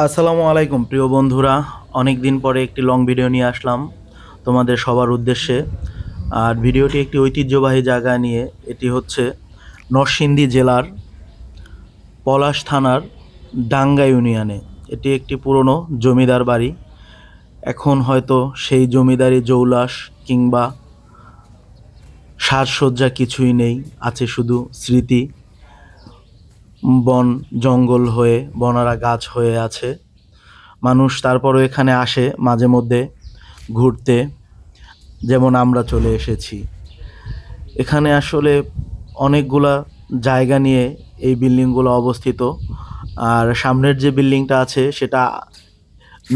আসসালামু আলাইকুম, প্রিয় বন্ধুরা। অনেক দিন পরে একটি লং ভিডিও নিয়ে আসলাম তোমাদের সবার উদ্দেশ্যে। আর ভিডিওটি একটি ঐতিহ্যবাহী জায়গা নিয়ে, এটি হচ্ছে নরসিংদী জেলার পলাশ থানার ডাঙ্গা ইউনিয়নে। এটি একটি পুরনো জমিদার বাড়ি। এখন হয়তো সেই জমিদারি জৌলাস কিংবা সাজসজ্জা কিছুই নেই, আছে শুধু স্মৃতি। বন জঙ্গল হয়ে, বনারা গাছ হয়ে আছে। মানুষ তারপরও এখানে আসে, মাঝে মধ্যে ঘুরতে, যেমন আমরা চলে এসেছি। এখানে আসলে অনেকগুলা জায়গা নিয়ে এই বিল্ডিংগুলো অবস্থিত। আর সামনের যে বিল্ডিংটা আছে, সেটা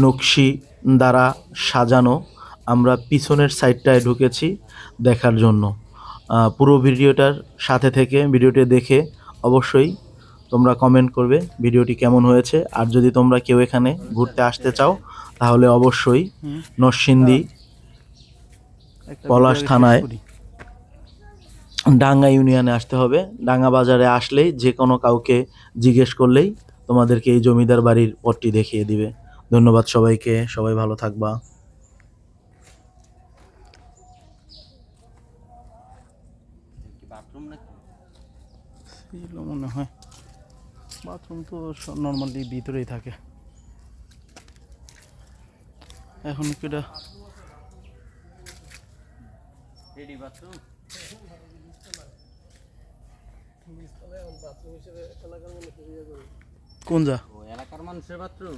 নকশি দ্বারা সাজানো। আমরা পিছনের সাইডটায় ঢুকেছি দেখার জন্য। পুরো ভিডিওটার সাথে থেকে ভিডিওটি দেখে অবশ্যই তোমরা কমেন্ট করবে ভিডিওটি কেমন হয়েছে। আর যদি তোমরা কেউ এখানে ঘুরতে আসতে চাও তাহলে অবশ্যই নরসিংদী পলাশ থানায় ডাঙ্গা ইউনিয়নে আসতে হবে। ডাঙ্গা বাজারে আসলেই যে কোনো কাউকে জিজ্ঞেস করলেই তোমাদেরকে এই জমিদার বাড়ির পটটি দেখিয়ে দিবে। ধন্যবাদ সবাইকে সবাই ভালো থাকবা। মনে হয়। বাথরুম তো নর্মালি ভিতরেই থাকে। এখন কিটা কোন যা? এলাকার মানুষের বাথরুম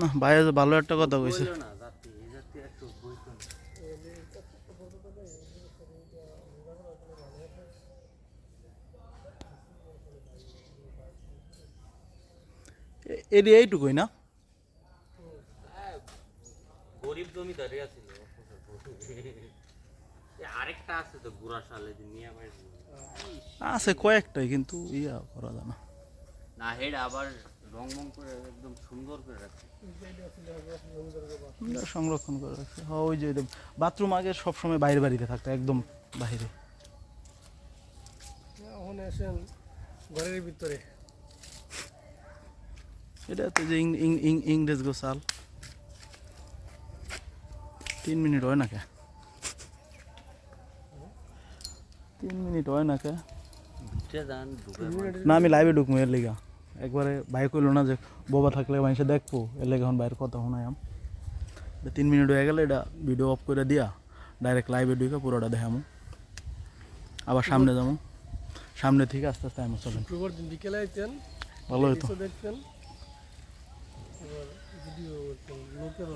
না বাইরে ভালো একটা কথা কইছে বলল না যাত্রী এই যাত্রী একটু বইতো না। এ- এইটুকুই না? গরিব জমিদারি আছিল আরেকটা আছে তো গুড়া সালে যে মিয়া বাড়ির আছে কয়েকটাই কিন্তু ইয়া করা যায় না। না হেড আবার রং মং করে একদম সুন্দর করে রাখছে। সংরক্ষণ করে রাখছে। হ্যাঁ ওই যে বাথরুম আগে সবসময় বাইরে বাড়িতে থাকতো একদম বাইরে। এখন আসেন ঘরের ভিতরে। এটা তো যে ইং- ইং- ইং- ইংরেজ গোসাল। তিন মিনিট হয় না কে? তিন মিনিট হয় না কে? না আমি লাইভে ঢুকবো এর লিগা। একবারে বাইক হইল না যে বোবা থাকলে মানুষে দেখব এর লেগে এখন বাইরের কথা শোনায়াম এটা তিন মিনিট হয়ে গেলে এটা ভিডিও অফ করে দিয়া ডাইরেক্ট লাইভে ঢুকে পুরোটা দেখামো। আবার সামনে যাব সামনে থেকে আস্তে আস্তে আমি চলেন। ভালো হতো দেখতেন। এবার ভিডিও করতেন লোকের